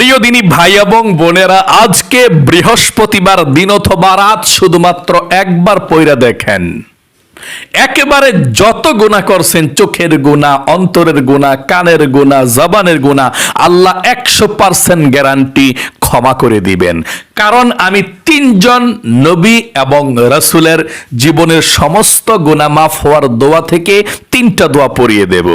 প্রিয় দিনী ভাই এবং বোনেরা, আজকে বৃহস্পতিবার দিন অথবা রাত শুধুমাত্র একবার পইরা দেখেন। একেবারে যত গুণা করছেন, চোখের গুণা অন্তরের গুণা কানের গুণা জবানের গুণা আল্লাহ একশো পার্সেন্ট গ্যারান্টি ক্ষমা করে দিবেন। কারণ আমি তিনজন নবী এবং রাসূলের জীবনের সমস্ত গুণা মাফ হওয়ার দোয়া থেকে তিনটা দোয়া পড়িয়ে দেব।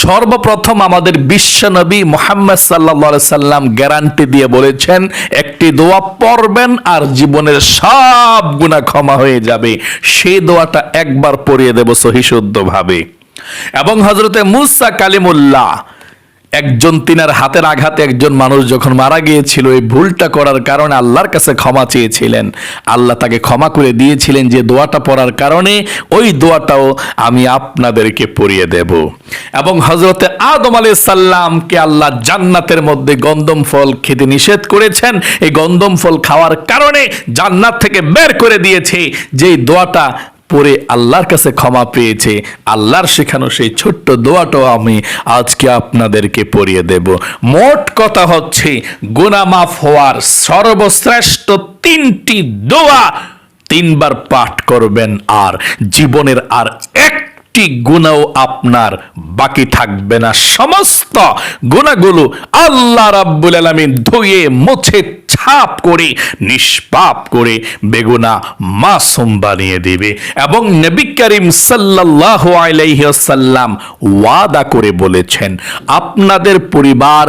সর্বপ্রথম আমাদের বিশ্ব নবী মোহাম্মদ সাল্লা সাল্লাম গ্যারান্টি দিয়ে বলেছেন, একটি দোয়া পড়বেন আর জীবনের সব গুণা ক্ষমা হয়ে যাবে। সেই দোয়াটা একবার পড়িয়ে দেব সহিশুদ্ধভাবে। এবং হজরতে মুসা কালিমুল্লাহ একজন তিনার হাতের আঘাতে একজন মানুষ যখন মারা গিয়েছিল, এই ভুলটা করার কারণে আল্লাহর কাছে ক্ষমা চেয়েছিলেন। আল্লাহ তাকে ক্ষমা করে দিয়েছিলেন যে দোয়াটা পড়ার কারণে, ওই দোয়াটাও আমি আপনাদেরকে পড়িয়ে দেব। এবং হজরতে আদম আলাই সাল্লামকে আল্লাহ জান্নাতের মধ্যে গন্দম ফল খেতে নিষেধ করেছেন। এই গন্দম ফল খাওয়ার কারণে জান্নাত থেকে বের করে দিয়েছে। যেই দোয়াটা পরে আল্লাহর কাছে ক্ষমা পেয়েছে, আল্লাহর শেখানো সেই ছোট্ট দোয়াটাও আমি আজকে আপনাদেরকে পড়িয়ে দেব। মোট কথা হচ্ছে, গুনাহ মাফ হওয়ার সর্বশ্রেষ্ঠ তিনটি দোয়া তিনবার পাঠ করবেন আর জীবনের আর একটি গুণাও আপনার বাকি থাকবে না। সমস্ত গুণাগুলো আল্লাহ রাব্বুল আলামিন ধুয়ে মুছে ছাপ করে, নিষ্পাপ করে বেগুনা মাসুম বানিয়ে দিবে এবং নবী করিম সাল্লাল্লাহু আলাইহি ওয়াসাল্লাম ওয়াদা করে বলেছেন, আপনাদের পরিবার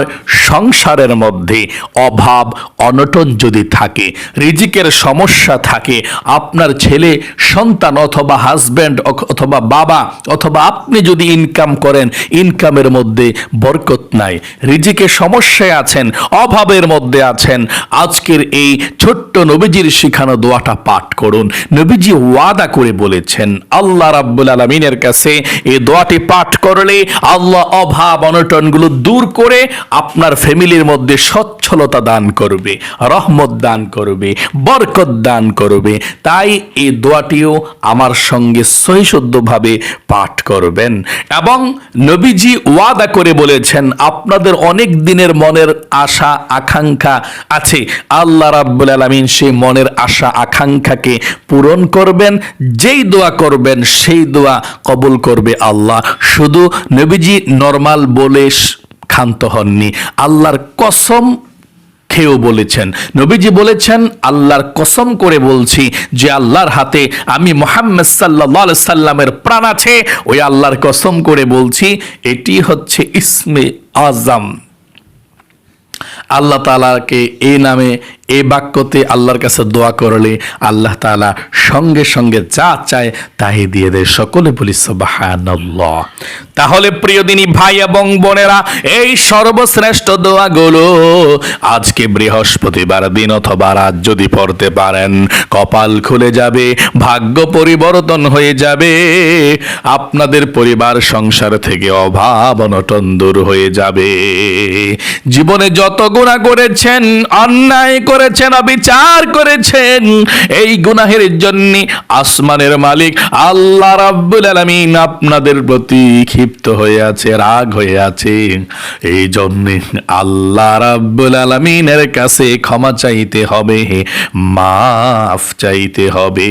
সংসারের মধ্যে অভাব, অনটন যদি থাকে, রিজিকের সমস্যা থাকে, আপনার ছেলে, সন্তান অথবা হাজব্যান্ড অথবা বাবা, অথবা আপনি যদি ইনকাম করেন ইনকামের মধ্যে বরকত নাই রিজিকে সমস্যায় আছেন, অভাবের মধ্যে আছেন আজকের এই ছোট্ট নবীজির শিখানো দোয়াটা পাঠ করুন। নবীজি ওয়াদা করে বলেছেন, আল্লাহ রাব্বুল আলমিনের কাছে এই দোয়াটি পাঠ করলে আল্লাহ অভাব অনটনগুলো দূর করে আপনার ফ্যামিলির মধ্যে সচ্ছলতা দান করবে, রহমত দান করবে, বরকত দান করবে। তাই এই দোয়াটিও আমার সঙ্গে সহিশুদ্ধভাবে পাঠ করবেন। এবং নবীজি ওয়াদা করে বলেছেন, আপনাদের অনেক দিনের মনের আশা, আকাঙ্ক্ষা আছে আল্লাহ রাব্বুল আলামিন সেই মনের আশা, আকাঙ্ক্ষাকে পূরণ করবেন। যেই দোয়া করবেন, সেই দোয়া কবুল করবে আল্লাহ। শুধু নবীজি নর্মাল বলে ক্ষান্ত হননি, আল্লাহর কসম খেয়েও বলেছেন। নবীজি বলেছেন, আল্লাহর কসম করে বলছি যে আল্লাহর হাতে আমি মোহাম্মদ সাল্লাহ সাল্লামের প্রাণ আছে, ওই আল্লাহর কসম করে বলছি, এটি হচ্ছে ইসমে আজম। আল্লাহ তালাকে এই নামে এই বাক্যতে আল্লাহর কাছে দোয়া করলে আল্লাহ তালা সঙ্গে সঙ্গে যা চায় তাই দিয়ে দেয়। সকলে বলি সুবহানাল্লাহ। তাহলে প্রিয় দিনী ভাই এবং বোনেরা, এই সর্বশ্রেষ্ঠ দোয়াগুলো আজকে বৃহস্পতিবার দিন অথবা রাত যদি পড়তে পারেন, কপাল খুলে যাবে, ভাগ্য পরিবর্তন হয়ে যাবে, আপনাদের পরিবার সংসার থেকে অভাব অনটন দূর হয়ে যাবে। জীবনে যত গুণা করেছেন, অন্যায় করেছেন, অবিচার করেছেন। এই গুনাহের জন্য আসমানের মালিক আল্লাহ রাব্বুল আলামিন আপনাদের প্রতি ক্ষিপ্ত হয়ে আছে, রাগ হয়ে আছে। এই জন্য আল্লাহ রাব্বুল আলামিনের কাছে ক্ষমা চাইতে হবে, মাফ চাইতে হবে।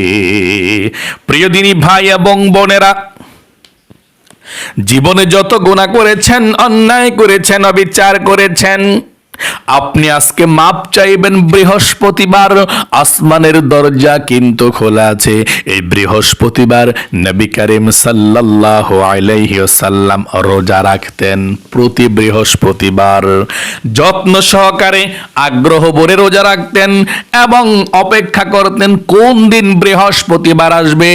প্রিয় দিনী ভাই এবং বোনেরা, জীবনে যত গুণা করেছেন, অন্যায় করেছেন, অবিচার করেছেন আপনি আজকে মাপ চাইবেন বৃহস্পতিবার, আসমানের দরজা কিন্তু খোলা আছে। এই বৃহস্পতিবার নবী করিম সাল্লাহ আলাইহি সাল্লাম রোজা রাখতেন প্রতি বৃহস্পতিবার। যত্ন সহকারে আগ্রহ ভরে রোজা রাখতেন এবং অপেক্ষা করতেন কোন দিন বৃহস্পতিবার আসবে।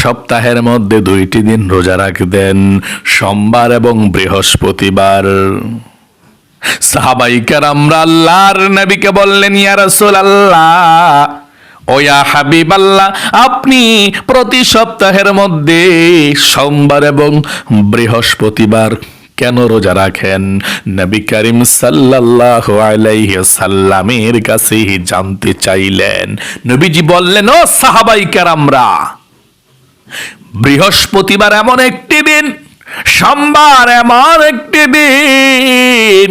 সপ্তাহের মধ্যে দুইটি দিন রোজা রাখতেন, সোমবার এবং বৃহস্পতিবার। সাহাবাইকার আমরা আল্লাহর নবীকে বললেন, ইয়া রাসূলুল্লাহ ওয়া হাবিব আল্লাহ আপনি প্রতি সপ্তাহের মধ্যে সোমবার এবং বৃহস্পতিবার কেন রোজা রাখেন? নবী করিম আলাইহি সাল্লামের কাছে জানতে চাইলেন। নবীজি বললেন, ও সাহাবাই আমরা বৃহস্পতিবার এমন একটি দিন সোমবার এমন একটি দিন,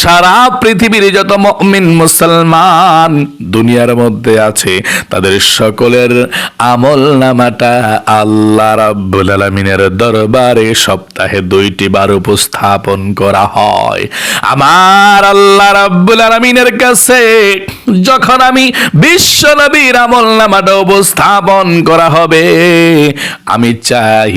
সারা পৃথিবীর যত মমিন মুসলমান দুনিয়ার মধ্যে আছে, তাদের সকলের আমল নামাটা আল্লাহ রাব্বুল আলামিনের দরবারে সপ্তাহে দুইটি বার উপস্থাপন করা হয়। আমার আল্লাহ রাব্বুল আলামিনের কাছে যখন আমি বিশ্ব নবীর আমল নামাটা উপস্থাপন করা হবে, আমি চাই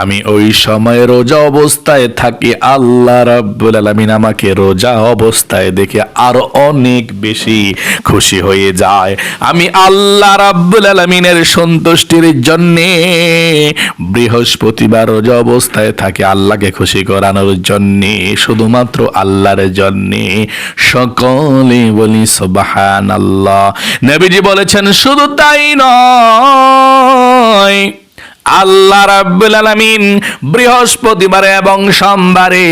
আমি ওই সময় রোজা অবস্থায় থাকি, আল্লাহ রাব্বুল আলামিন আমাকে রোজা অবস্থায় দেখে আরও অনেক বেশি খুশি হয়ে যায়। আমি আল্লাহ রাব্বুল আলামিনের সন্তুষ্টির জন্যে বৃহস্পতিবার রোজা অবস্থায় থাকি, আল্লাহকে খুশি করানোর জন্যে, শুধুমাত্র আল্লাহর জন্যে। সকলে বলি সুবাহান আল্লাহ নবীজি বলেছেন, শুধু তাই নয় আল্লাহ রাব্বুল আলামিন বৃহস্পতিবারে এবং সোমবারে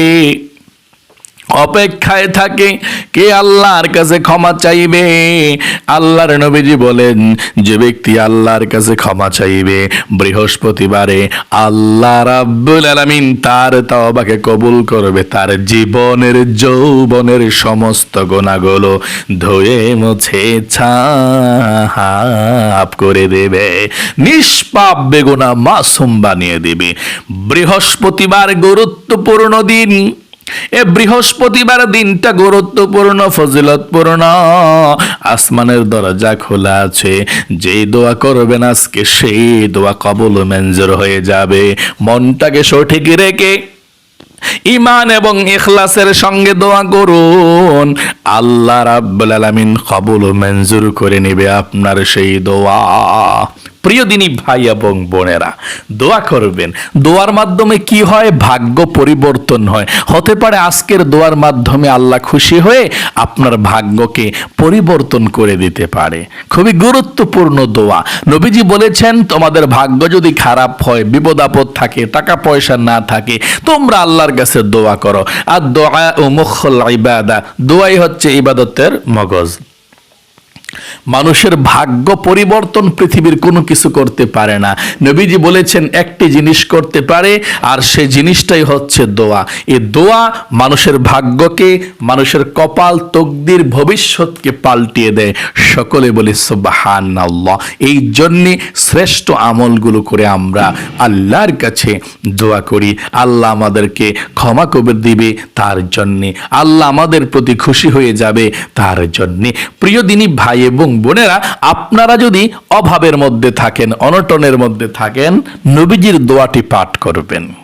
অপেক্ষায় থাকে কে আল্লাহর কাছে ক্ষমা চাইবে? আল্লাহর নবীজি বলেন, যে ব্যক্তি আল্লাহর কাছে ক্ষমা চাইবে, বৃহস্পতিবারে আল্লাহ রাব্বুল আলামিন তার তওবাকে কবুল করবে। তার জীবনের, যৌবনের সমস্ত গোনাগুলো ধুয়ে, মুছে ছাপ করে দেবে। নিষ্পাপ বেগুনা মাসুম বানিয়ে দেবে। বৃহস্পতিবার গুরুত্বপূর্ণ দিন। এ বৃহস্পতিবার দিনটা গুরুত্বপূর্ণ, ফজিলতপূর্ণ। আসমানের দরজা খোলা আছে, যেই দোয়া করবেন আজকে সেই দোয়া কবল মেঞ্জুর হয়ে যাবে। মনটাকে সঠিক রেখে ইমান এবং ইখলাসের সঙ্গে দোয়া করুন। আল্লাহ রাব্বুল আলামিন কবুল মঞ্জুর করে নেবে আপনার সেই দোয়া। প্রিয় দিনী ভাই এবং বোনেরা, দোয়া করবেন। দোয়ার মাধ্যমে কি হয়? ভাগ্য পরিবর্তন হয়। হতে পারে আজকের দোয়ার মাধ্যমে আল্লাহ খুশি হয়ে আপনার ভাগ্যকে পরিবর্তন করে দিতে পারে। খুবই গুরুত্বপূর্ণ দোয়া। নবীজি বলেছেন, তোমাদের ভাগ্য যদি খারাপ হয়, বিপদ আপদ থাকে, টাকা পয়সা না থাকে, তোমরা আল্লাহর কাছে দোয়া করো। আর দোয়া ও মুখল ইবাদা, দোয়াই হচ্ছে ইবাদতের মগজ। মানুষের ভাগ্য পরিবর্তন পৃথিবীর কোনো কিছু করতে পারে না। নবীজি বলেছেন, একটি জিনিস করতে পারে, আর সে জিনিসটাই হচ্ছে দোয়া। এই দোয়া মানুষের ভাগ্যকে, মানুষের কপাল তকদির ভবিষ্যৎকে পাল্টিয়ে দেয়। সকলে বলে সুবাহান আল্লাহ এই জন্যে শ্রেষ্ঠ আমলগুলো করে আমরা আল্লাহর কাছে দোয়া করি। আল্লাহ আমাদেরকে ক্ষমা করে দিবে তার জন্যে। আল্লাহ আমাদের প্রতি খুশি হয়ে যাবে তার জন্যে। প্রিয় দিনী ভাই এবং বোনেরা, আপনারা যদি অভাবের মধ্যে থাকেন, অনটনের মধ্যে থাকেন, নবীজির দোয়াটি পাঠ করবেন।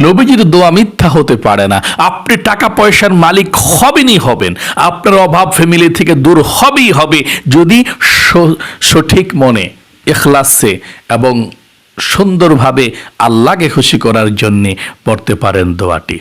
নবীজির দোয়া মিথ্যা হতে পারে না। আপনি টাকা পয়সার মালিক হবেনই হবেন। আপনার অভাব ফ্যামিলি থেকে দূর হবেই হবে। যদি সঠিক মনে, এখলাসে এবং সুন্দরভাবে আল্লাহকে খুশি করার জন্যে পড়তে পারেন দোয়াটি।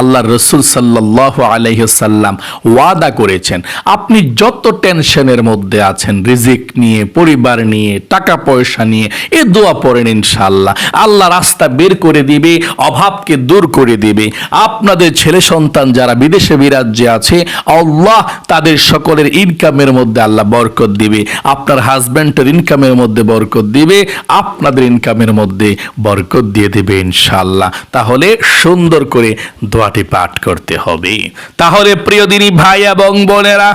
আল্লাহ রসুল সাল্লাহ আলাইসাল্লাম ওয়াদা করেছেন, আপনি যত টেনশনের মধ্যে আছেন, রিজিক নিয়ে, পরিবার নিয়ে, টাকা পয়সা নিয়ে, এ দোয়া পড়েন ইনশাল্লাহ আল্লাহ রাস্তা বের করে দিবে, অভাবকে দূর করে দিবে। আপনাদের ছেলে সন্তান যারা বিদেশে বিরাজ্যে আছে, আল্লাহ তাদের সকলের ইনকামের মধ্যে আল্লাহ বরকত দিবে। আপনার হাজব্যান্ডের ইনকামের মধ্যে বরকত দিবে, আপনাদের ইনকামের মধ্যে বরকত দিয়ে দেবে ইনশাল্লাহ তাহলে সুন্দর করে দোয়াটি পাঠ করতে হবে। তাহলে প্রিয় দিনী ভাই এবং বোনেরা,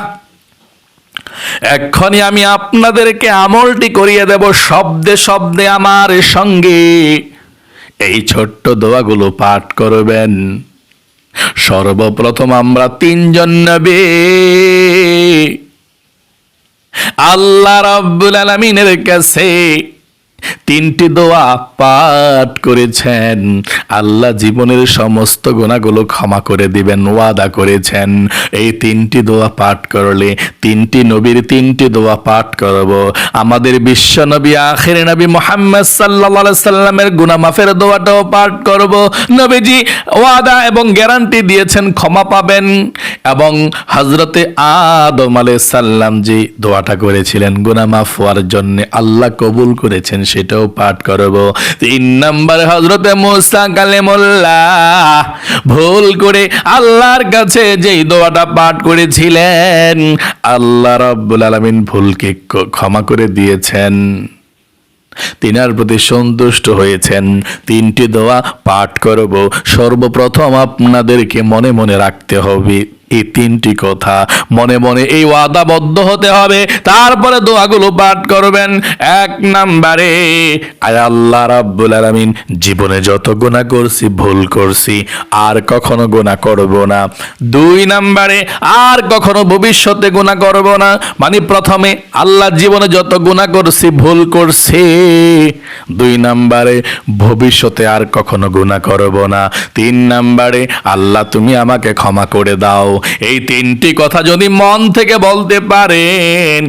এক্ষণি আমি আপনাদেরকে আমলটি করিয়ে দেব শব্দে শব্দে আমার সঙ্গে। এই ছোট্ট দোয়াগুলো পাঠ করবেন। সর্বপ্রথম আমরা তিনজন নবী। আল্লাহ রাব্বুল আলামিনের কাছে তিনটি দোয়া পাঠ করেছেন। আল্লাহ জীবনের সমস্ত গুণাগুলো ক্ষমা করে দিবেন, ওয়াদা করেছেন। এই তিনটি দোয়া পাঠ করলে, তিনটি নবীর তিনটি দোয়া পাঠ করব। আমাদের বিশ্ব নবী, আখের নবী মোহাম্মদ সাল্লাহ সাল্লামের গুনামাফের দোয়াটাও পাঠ করব। নবীজি ওয়াদা এবং গ্যারান্টি দিয়েছেন, ক্ষমা পাবেন। এবং হজরতে আদম আলাইহিস সাল্লাম যে দোয়াটা করেছিলেন, গুনামাফ হওয়ার জন্য আল্লাহ কবুল করেছেন সেটাও পাঠ করব। তিন নম্বর হজরতে মুসা কালেমুল্লাহ, ভুল করে আল্লাহর কাছে যেই দোয়াটা পাঠ করেছিলেন, আল্লাহ রাব্বুল আলামিন ভুলকে ক্ষমা করে দিয়েছেন। তিনার প্রতি সন্তুষ্ট হয়েছেন। তিনটি দোয়া পাঠ করব। সর্বপ্রথম আপনাদেরকে মনে মনে রাখতে হবে। এই তিনটি কথা মনে মনে এই ওয়াদাবদ্ধ হতে হবে। তারপরে দোয়াগুলো পাঠ করবেন। এক নাম্বারে, আয় আল্লাহ রাব্বুল আলামিন, জীবনে যত গুনাহ করছি, ভুল করছি, আর কখনো গুনাহ করব না। দুই নাম্বারে, আর কখনো ভবিষ্যতে গুনাহ করব না। মানে প্রথমে আল্লাহ জীবনে যত গুনাহ করছি, ভুল করছি। দুই নাম্বারে, ভবিষ্যতে আর কখনো গুনাহ করব না। তিন নাম্বারে, আল্লাহ তুমি আমাকে ক্ষমা করে দাও। এই তিনটি কথা যদি মন থেকে বলতে পারেন,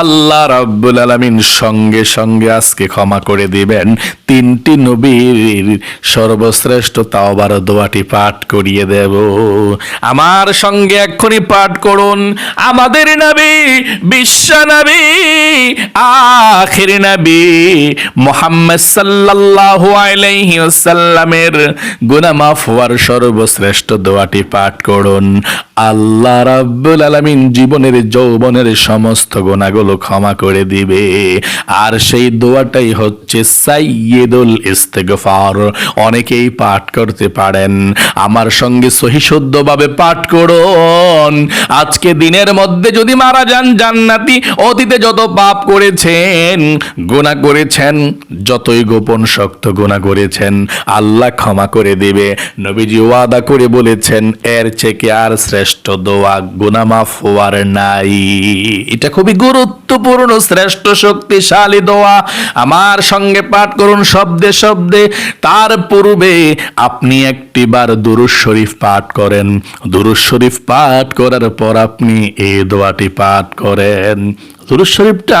আল্লাহ রাব্বুল আলামিন সঙ্গে সঙ্গে আজকে ক্ষমা করে দিবেন। তিনটি নবীর সর্বশ্রেষ্ঠ তাওবার দোয়াটি পাঠ করিয়ে দেব। আমার সঙ্গে এক্ষুনি পাঠ করুন। আমাদের নবী, বিশ্ব নবী, আখির নবী মোহাম্মদ সাল্লাল্লাহু আলাইহি গুনাহ মাফ হওয়ার সর্বশ্রেষ্ঠ দোয়াটি পাঠ করুন। আল্লাহ রাব্বুল আলামিন জীবনের, যৌবনের সমস্ত গুনাহগুলো ক্ষমা করে দিবে। আর সেই দোয়াটাই হচ্ছে সাইয়্যিদুল ইস্তেগফার। অনেকেই পাঠ করতে পারেন, আমার সঙ্গে সহিশুদ্ধভাবে পাঠ করুন। আজকে দিনের মধ্যে যদি মারা যান জান্নাতি, অতীতে যত পাপ করেছেন, গুনাহ করেছেন, যতই গোপন শক্ত গুনাহ করেছেন, আল্লাহ ক্ষমা করে দেবে। নবীজি ওয়াদা করে বলেছেন, এর থেকে আর শ্রেষ্ঠ দোয়া গুনাহ মাফ হওয়ার নাই। এটা খুবই গুরুত্বপূর্ণ, শ্রেষ্ঠ শক্তিশালী দোয়া। আমার সঙ্গে পাঠ করুন শব্দে শব্দে। তার পূর্বে আপনি একটিবার দুরুজ শরীফ পাঠ করেন। দুরুজ শরীফ পাঠ করার পর আপনি এই দোয়াটি পাঠ করেন। দুরুজ শরীফটা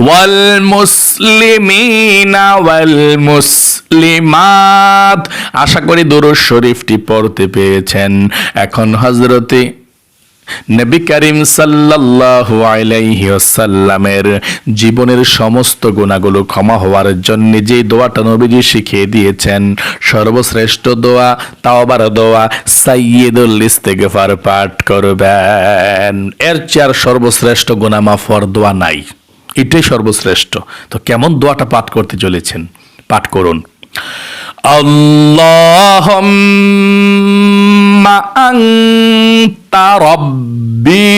والمسلمين والمسلمات আশা করি দুরুজ শরীফটি পড়তে পেরেছেন এখন হজরতে নবী করিম সাল্লাল্লাহু আলাইহি ওয়াসাল্লামের জীবনের সমস্ত গুণাগুলো ক্ষমা হওয়ার জন্য যে দোয়াটা নবীজি শিখিয়ে দিয়েছেন সর্বশ্রেষ্ঠ দোয়া তাওবার দোয়া সাইয়্যিদুল ইস্তেগফার পাঠ করবেন এর চেয়ে আর সর্বশ্রেষ্ঠ গুনাহ মাফ হওয়ার দোয়া নাই এটাই সর্বশ্রেষ্ঠ। তো কেমন দোয়াটা পাঠ করতে চলেছেন? পাঠ করুন। আল্লাহুম্মা আনতা রাব্বি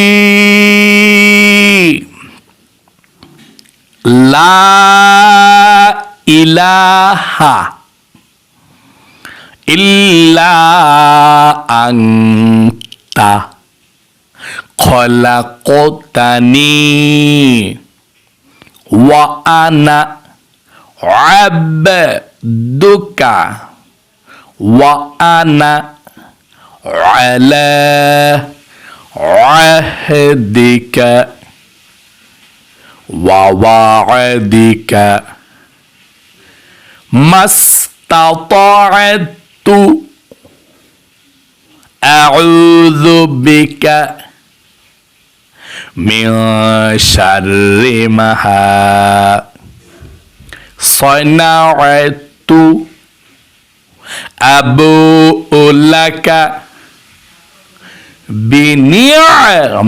লা ইলাহা ইল্লা আনতা খলাকতানি। وأنا عبدك. وأنا على عهدك ووعدك. ما استطعت أعوذ بك من شر ما صنعت أبوء لك بنعمتك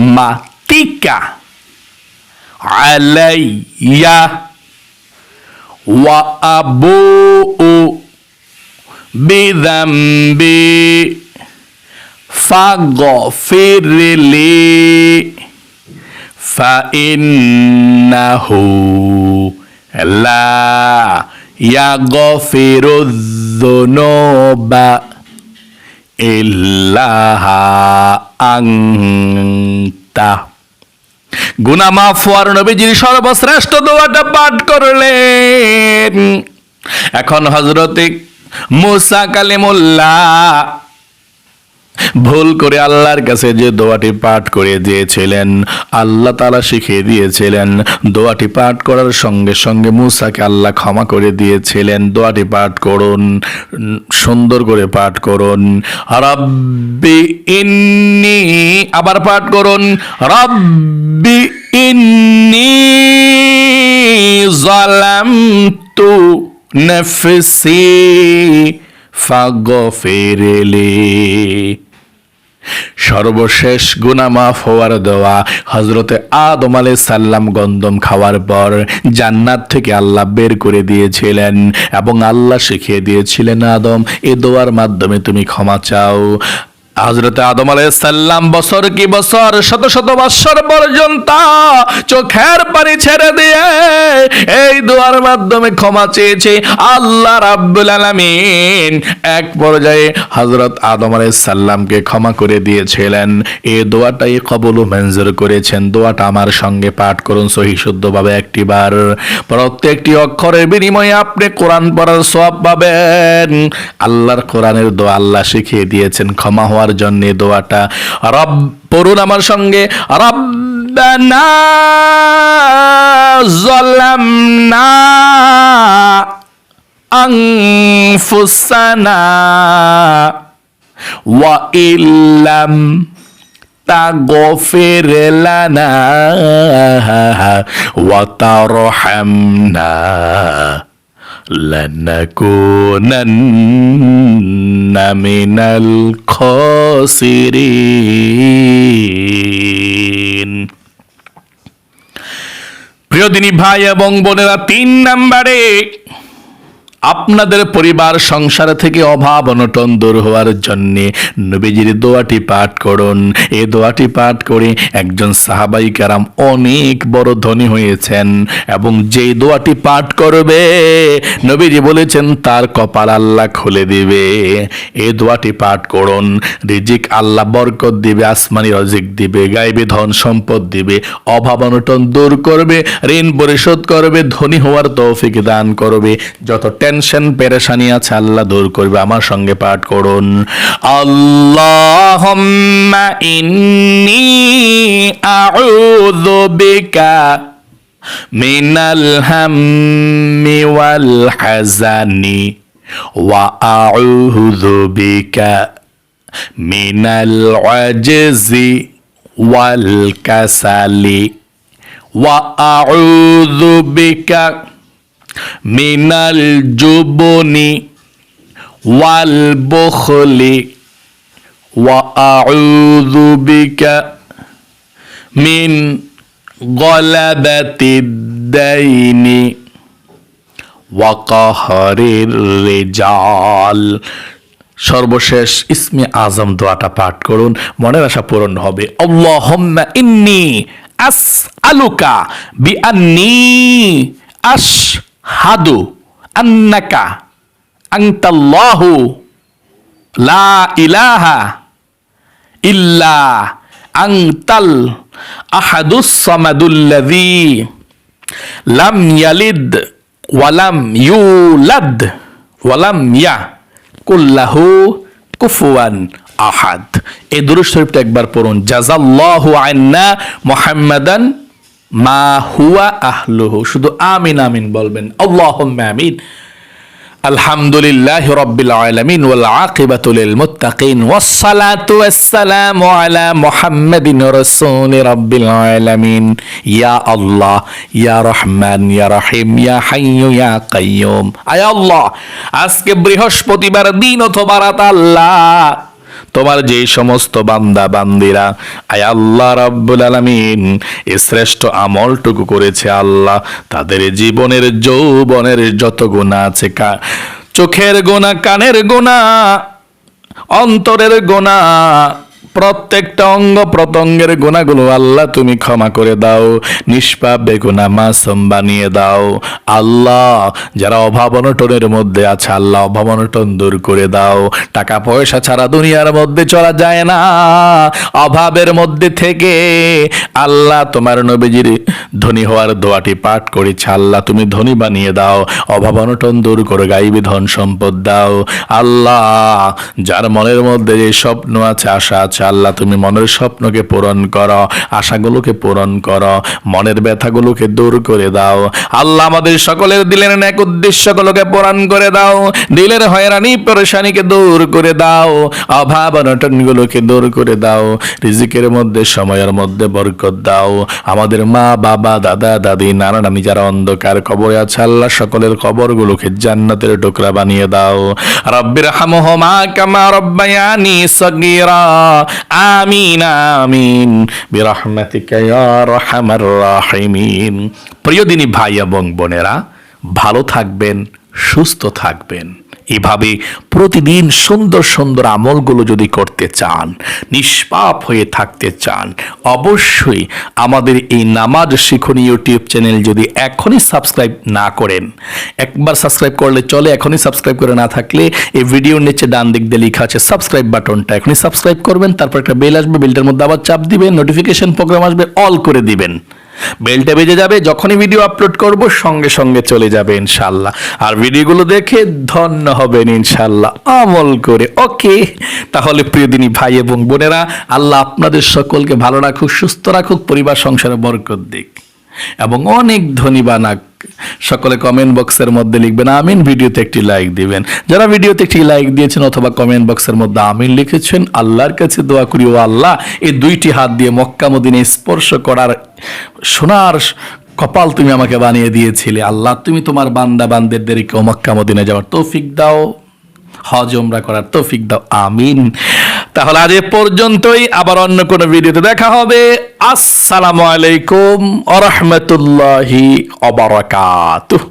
علي وأبوء بذنبي فاغفر لي. فإنه لا يغفر الذنوب إلا أنت গুনা মাফ হওয়ার নবীজির সর্বশ্রেষ্ঠ দোয়াটা পাঠ করলেন এখন হজরতে মুসা কালিমুল্লাহ ভুল করে আল্লাহর কাছে যে দোয়াটি পাঠ করে দিয়েছিলেন, আল্লাহ তালা শিখিয়ে দিয়েছিলেন। দোয়াটি পাঠ করার সঙ্গে সঙ্গে মুসাকে আল্লাহ ক্ষমা করে দিয়েছিলেন। দোয়াটি পাঠ করুন, সুন্দর করে পাঠ করুন। রব্বি ইন্নি, আবার পাঠ করুন। রব্বি ইন্নি জালামতু নফসি ফাগফিরলি সর্বশেষ গুনা মাফ হওয়ার দোয়া হজরতে আদম আলে সাল্লাম গন্দম খাওয়ার পর জান্নাত থেকে আল্লাহ বের করে দিয়েছিলেন এবং আল্লাহ শিখিয়ে দিয়েছিলেন, আদম, এ দোয়ার মাধ্যমে তুমি ক্ষমা চাও। হজরতে আদম আলাইসাল্লাম বছর কি বছর? শত শত বছর পর্যন্ত চোখের পানি ছেড়ে দিয়ে এই দোয়ার মাধ্যমে ক্ষমা চেয়েছে আল্লাহ রাব্বুল আলামিন। এক পর্যায়ে হজরত আদম আলাইসাল্লামকে ক্ষমা করে দিয়েছিলেন। এই দোয়াটাই কবল মঞ্জুর করেছেন। দোয়াটা আমার সঙ্গে পাঠ করুন, সহি শুদ্ধভাবে একটিবার। প্রত্যেকটি অক্ষরের বিনিময়ে আপনি কোরআন পড়ার সব পাবেন। আল্লাহর কোরআনের দোয়া আল্লাহ শিখিয়ে দিয়েছেন, ক্ষমা হওয়ার জন্য এই দোয়াটা রব পড়ুন আমার সঙ্গে রব্বানা জালামনা আনফুসানা ওয়া ইল্লাম تغفر لنا وترحمنا لنكونن من الخاسرين প্রিয় দিনী ভাই এবং বোনেরা তিন নাম্বারে আপনাদের পরিবার সংসার থেকে অভাব অনটন দূর হওয়ার জন্য নবীজির দোয়াটি পাঠ করুন। এই দোয়াটি পাঠ করে একজন সাহাবাই কারাম অনেক বড় ধনী হয়েছেন এবং যেই দোয়াটি পাঠ করবে, নবীজি বলেছেন, তার কপাল আল্লাহ খুলে দিবে। এই দোয়াটি পাঠ করুন। রিজিক আল্লাহ বরকত দিবে, আসমানি রজিক দিবে, গাইবে, ধন সম্পদ দিবে, অভাব অনটন দূর করবে, ঋণ পরিশোধ করবে, ধনী হওয়ার তৌফিক দান করবে। যত টেনশন পেরেশানি আছে, আল্লাহ দূর করবে। আমার সঙ্গে পাঠ করুন। আল্লাহুম্মা ইন্নি বিকা মিনাল হাম্মি ওয়াল হাজানি ওয়া আউযু বিকা মিনাল ওয়াল কাসালি ওয়া আউযু বিকা মিনাল জুবনি ওয়াল বখলি ওয়া আউযু বিকা মিন গলাবাতি দাইনি ওয়া কাহরির রিজাল। সর্বশেষ ইসমে আজম দোয়াটা পাঠ করুন, মনের আশা পূরণ হবে। আল্লাহুম্মা ইন্নি আস আলুকা বি আশ হাদু আন্নাকা আংতাল্লাহু লা ইলাহা ইল্লা আংতাল আহাদুস সামাদুল্লাযী লাম ইয়ালিদ ওয়ালাম ইউলাদ ওয়ালাম ইয়া কুল্লাহু কুফুয়ান আহাদ। এই দুরূদ শরীফটা একবার পড়ুন। জাজাল্লাহু আন্না মুহাম্মাদান মা হুয়া আহলুহু, শুধু আমিন আমিন বলবেন, আল্লাহুম্মা আমিন। আলহামদুলিল্লাহ রব্বিল আলামিন ওয়াল আকিবাতু লিল মুত্তাকিন ওয়াসসালাতু ওয়াসসালামু আলা মুহাম্মাদিন রাসূল রব্বিল আলামিন। ইয়া আল্লাহ, ইয়া রহমান, ইয়া রহিম, ইয়া হাইয়্যু, ইয়া কাইয়্যুম। আয় আল্লাহ, আজকে বৃহস্পতিবার দিন অথবা রাত আল্লাহ। তোমার যে সমস্ত বান্দা, বান্দিরা, আয় আল্লাহ রাব্বুল আলামিন, এ শ্রেষ্ঠ আমলটুকু করেছে আল্লাহ, তাদের জীবনের যৌবনের যত গোনা আছে কা, চোখের গোনা কানের গোনা অন্তরের গোনা প্রত্যেকটা অঙ্গ প্রত্যঙ্গের গুণাগুলো আল্লাহ তুমি ক্ষমা করে দাও। নিষ্পাপ বেগুনা মাসম বানিয়ে দাও। আল্লাহ, যারা অভাব অনটনের মধ্যে আছে, আল্লাহ অভাব অনটন দূর করে দাও। টাকা পয়সা ছাড়া দুনিয়ার মধ্যে চলা যায় না। অভাবের মধ্যে থেকে আল্লাহ তোমার নবীজির ধনী হওয়ার দোয়াটি পাঠ করেছে। আল্লাহ তুমি ধনী বানিয়ে দাও। অভাব অনটন দূর করে, গাইবি ধন সম্পদ দাও। আল্লাহ, যার মনের মধ্যে যে স্বপ্ন আছে, আশা আছে আল্লাহ, তুমি মনের স্বপ্নকে পূরণ করো, আশাগুলোকে পূরণ করো, মনের ব্যথাগুলোকে দূর করে দাও। আল্লাহ আমাদের সকলের দিলের এক উদ্দেশ্যগুলোকে পূরণ করে দাও, দিলের হয়রানি পরেশানিকে দূর করে দাও, অভাব অনটনগুলোকে দূর করে দাও, রিজিকের মধ্যে, সময়ের মধ্যে বরকত দাও। আমাদের মা, বাবা, দাদা, দাদি, নানা নানি যারা অন্ধকার কবরে আছে, আল্লাহ সকলের কবরগুলোকে জান্নাতের টুকরা বানিয়ে দাও। রব্বির হামহমা কামা রব্বায়ানি সগীরা। আমিন আমিন। বিরহমাতিকা রাহিমিন। প্রিয় দিনী ভাই এবং বোনেরা ভালো থাকবেন সুস্থ থাকবেন। এভাবে প্রতিদিন সুন্দর সুন্দর আমলগুলো যদি করতে চান, নিষ্পাপ হয়ে থাকতে চান, অবশ্যই আমাদের এই নামাজ শিখনি ইউটিউব চ্যানেল যদি এখনই সাবস্ক্রাইব না করেন। একবার সাবস্ক্রাইব করলে চলে, এখনই সাবস্ক্রাইব করে না থাকলে এই ভিডিওর নিচে ডান দিক দিয়ে লেখা আছে সাবস্ক্রাইব বাটনটা এখনই সাবস্ক্রাইব করবেন, তারপর একটা বেল আসবে, বেলটার মধ্যে আবার চাপ দিবেন, নোটিফিকেশন প্রোগ্রাম আসবে, অল করে দিবেন। বেলটা বেজে যাবে, যখনই ভিডিও আপলোড করব, সঙ্গে সঙ্গে চলে যাবে ইনশাল্লাহ। আর ভিডিওগুলো দেখে ধন্য হবেন ইনশাল্লাহ। আমল করে, ওকে? তাহলে প্রিয় দিনী ভাই এবং বোনেরা, আল্লাহ আপনাদের সকলকে ভালো রাখুক, সুস্থ রাখুক, পরিবার, সংসারে বরকত দিক। এবং অনেক ধনী বানাক। সকলে কমেন্ট বক্সের মধ্যে লিখবেন, আমিন ভিডিওতে একটি লাইক দিবেন। যারা ভিডিওতে একটি লাইক দিয়েছেন অথবা কমেন্ট বক্সের মধ্যে আমিন লিখেছেন, আল্লাহর কাছে দোয়া করি, ও আল্লাহ, এই দুইটি হাত দিয়ে মক্কা মদিনে স্পর্শ করার সোনার কপাল তুমি আমাকে বানিয়ে দিয়েছিলে। আল্লাহ, তুমি তোমার বান্দা বান্দেরদেরকে মক্কা মদিনে যাওয়ার তৌফিক দাও। হজ ওমরা করার তৌফিক দাও, আমিন। তাহলে আজ এ পর্যন্তই, আবার অন্য কোনো ভিডিওতে দেখা হবে। আসসালামু আলাইকুম আ রহমতুল্লাহি অবরাকাতুহ